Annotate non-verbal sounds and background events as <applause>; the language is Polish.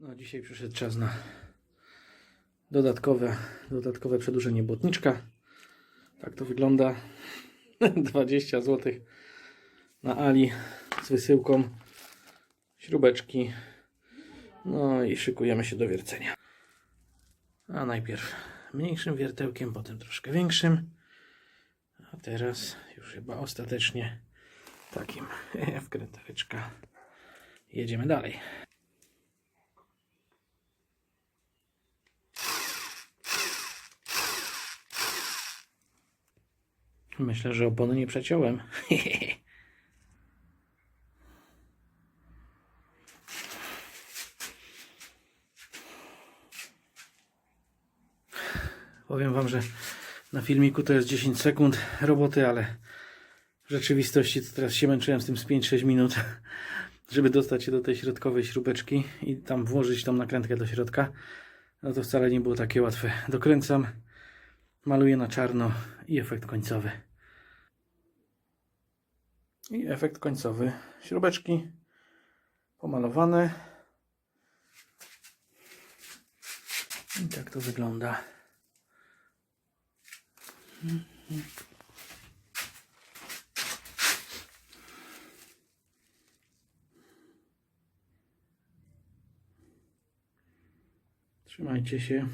No, dzisiaj przyszedł czas na dodatkowe, dodatkowe przedłużenie błotniczka. Tak to wygląda. <laughs> 20 zł na Ali z wysyłką. Śrubeczki. No i szykujemy się do wiercenia. A najpierw mniejszym wiertełkiem, potem troszkę większym. A teraz już chyba ostatecznie takim <laughs> wkrętareczka. Jedziemy dalej. Myślę, że opony nie przeciąłem. <laughs> Powiem Wam, że na filmiku to jest 10 sekund roboty, ale w rzeczywistości to teraz się męczyłem z tym z 5-6 minut, <laughs> żeby dostać się do tej środkowej śrubeczki i tam włożyć tą nakrętkę do środka. No to wcale nie było takie łatwe. Dokręcam, maluję na czarno i efekt końcowy. I efekt końcowy. Śrubeczki pomalowane. I tak to wygląda. Trzymajcie się.